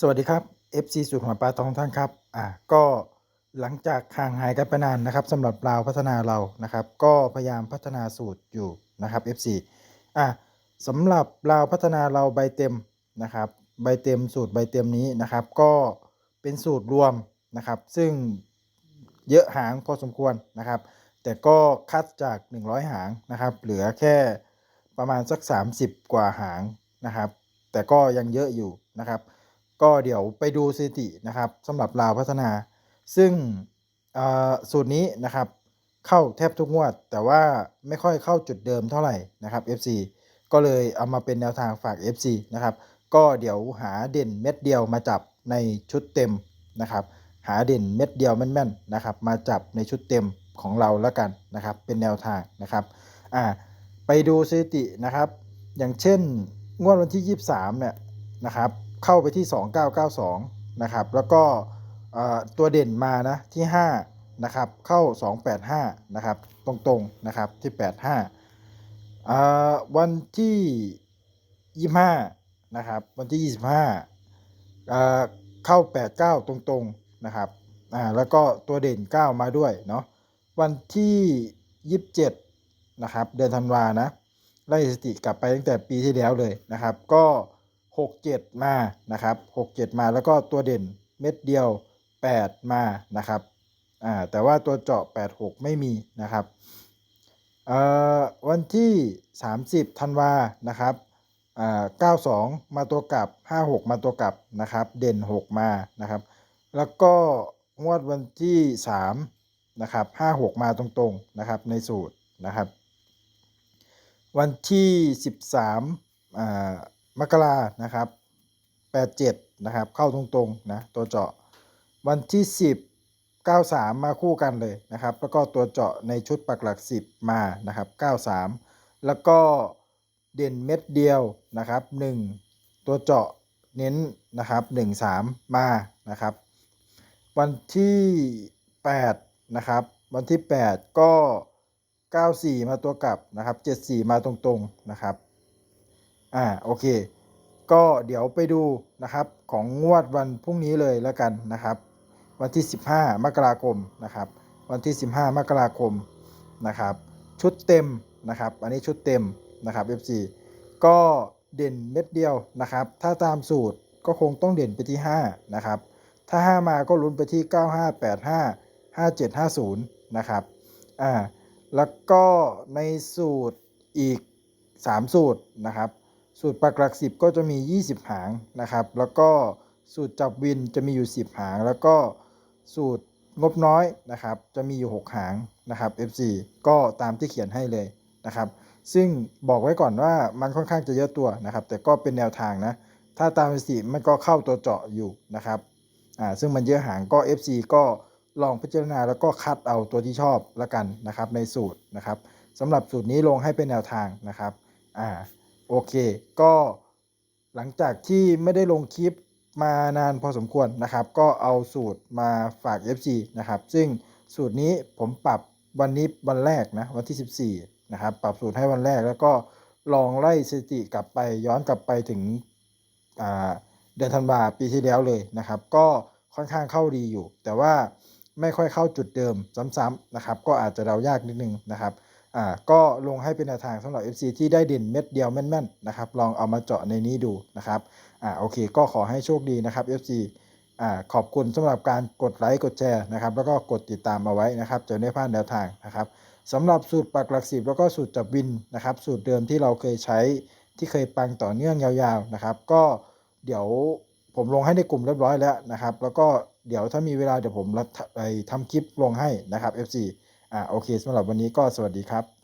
สวัสดีครับ FC สูตรหัวปลาทองท่านครับ อ่า ก็หลังจากห่างหายกันไปนานนะครับสำหรับเราวพัฒนาเรานะครับ ก็พยายามพัฒนาสูตรอยู่นะครับ FC อ่าสำหรับเราวพัฒนาเราใบเต็มนะครับ ใบเต็มสูตรใบเต็มนี้นะครับ ก็เป็นสูตรรวมนะครับ ซึ่งเยอะหางพอสมควรนะครับ แต่ก็คัดจาก 100 หางนะครับ เหลือแค่ประมาณสัก 30 กว่าหางนะครับ แต่ก็ยังเยอะอยู่นะครับ ก็เดี๋ยวไปดูสถิตินะครับสำหรับลาวพัฒนา ซึ่งสูตรนี้นะครับเข้าแทบทุกงวด แต่ว่าไม่ค่อยเข้าจุดเดิมเท่าไหร่นะครับ FC ก็เลยเอามาเป็นแนวทางฝาก FC นะครับก็เดี๋ยวหาเด่นเม็ดเดียวมาจับในชุดเต็มนะครับหาเด่นเม็ดเดียวแม่นๆนะครับมาจับในชุดเต็มของเราแล้วกันนะครับเป็นแนวทางนะครับอ่าไปดูสถิตินะครับ อย่างเช่นงวดวันที่ 23เนี่ยนะครับ เข้าไปที่ 2992 นะครับ แล้วก็ตัวเด่นมานะที่ 5 นะครับ เข้า 285 นะครับ ตรงๆ นะครับที่ 85อ่าวันที่ 25 นะครับ วันที่ 25อ่าเข้า 89 ตรงๆ นะครับ อ่า แล้วก็ตัวเด่น 9 มาด้วยเนาะ วันที่ 27 นะครับ เดือนธันวานะ ไล่สถิติกลับไปตั้งแต่ปีที่แล้วเลยนะครับ ก็ 67 มานะครับ67 มาแล้วก็ตัวเด่นเม็ดเดียว 8 มานะครับอ่าแต่ว่าตัวเจาะ 86 ไม่มีนะครับเอ่อวันที่ 30ธันวานะครับอ่า92 มาตัวกลับ 56 มาตัวกลับนะครับเด่น 6 มานะครับ แล้วก็งวดวันที่3นะครับ56 มาตรงๆนะครับในสูตรนะครับ วันที่ 13อ่า มกรานะครับ87นะครับ เข้าตรงๆนะตัวเจาะวันที่ 10 93 มาคู่กันเลยนะครับ แล้วก็ตัวเจาะในชุดปักหลัก 10 มานะครับ 93 แล้วก็เด่นเม็ดเดียวนะครับ 1 ตัวเจาะเน้นนะครับ 13 มานะครับ วันที่8นะครับ วันที่ 8 ก็ 94 มาตัวกลับนะครับ 74 มาตรงๆนะครับ อ่าโอเค ก็เดี๋ยวไปดูนะครับของงวดวันพรุ่งนี้เลยแล้วกันนะครับ วันที่ 15 มกราคมนะครับ วันที่ 15 มกราคมนะครับ ชุดเต็มนะครับ อันนี้ชุดเต็มนะครับ FC ก็เด่นเม็ดเดียวนะครับ ถ้าตามสูตรก็คงต้องเด่นไปที่ 5 นะครับ ถ้า 5 มาก็ลุ้นไปที่ 9585 5750 นะครับ อ่า แล้วก็ในสูตรอีก 3 สูตรนะครับ สูตรปักหลัก 10 ก็จะมี 20 หางนะครับ แล้วก็สูตรจับวินจะมีอยู่ 10 หาง แล้วก็สูตรงบน้อยนะครับ จะมีอยู่ 6 หางนะครับ FC ก็ตามที่เขียนให้เลยนะครับ ซึ่งบอกไว้ก่อนว่ามันค่อนข้างจะเยอะตัวนะครับ แต่ก็เป็นแนวทางนะ ถ้าตามสถิติมันก็เข้าตัวเจาะอยู่นะครับอ่าซึ่งมันเยอะหางก็ FC ก็ลองพิจารณาแล้วก็คัดเอาตัวที่ชอบละกันนะครับในสูตรนะครับสำหรับสูตรนี้ลงให้เป็นแนวทางนะครับอ่า โอเค ก็หลังจากที่ไม่ได้ลงคลิปมานานพอสมควรนะครับ ก็เอาสูตรมาฝาก FC นะครับ ซึ่งสูตรนี้ผมปรับวันนี้วันแรกนะวันที่ 14นะครับปรับสูตรให้วันแรกแล้วก็ลองไล่สถิติกลับไปย้อนกลับไปถึงเดือนธันวาปีที่แล้วเลยนะครับ ก็ค่อนข้างเข้าดีอยู่ แต่ว่าไม่ค่อยเข้าจุดเดิมซ้ำๆนะครับ ก็อาจจะเดายากนิดนึงนะครับ อ่าก็ลงให้เป็นแนวทางสำหรับ FC ที่ได้เด่นเม็ดเดียวแม่นๆนะครับลองเอามาเจาะในนี้ดูนะครับอ่าโอเคก็ขอให้โชคดีนะครับ FC อ่าขอบคุณสำหรับการกดไลค์กดแชร์นะครับแล้วก็กดติดตามเอาไว้นะครับจะได้ไม่พลาดแนวทางนะครับสำหรับสูตรปักหลักสิบแล้วก็สูตรจับวินนะครับสูตรเดิมที่เราเคยใช้ที่เคยปังต่อเนื่องยาวๆนะครับ ก็เดี๋ยวผมลงให้ในกลุ่มเรียบร้อยแล้วนะครับ แล้วก็เดี๋ยวถ้ามีเวลาเดี๋ยวผมไปทำคลิปลงให้นะครับ FC อ่าโอเคสำหรับวันนี้ก็สวัสดีครับ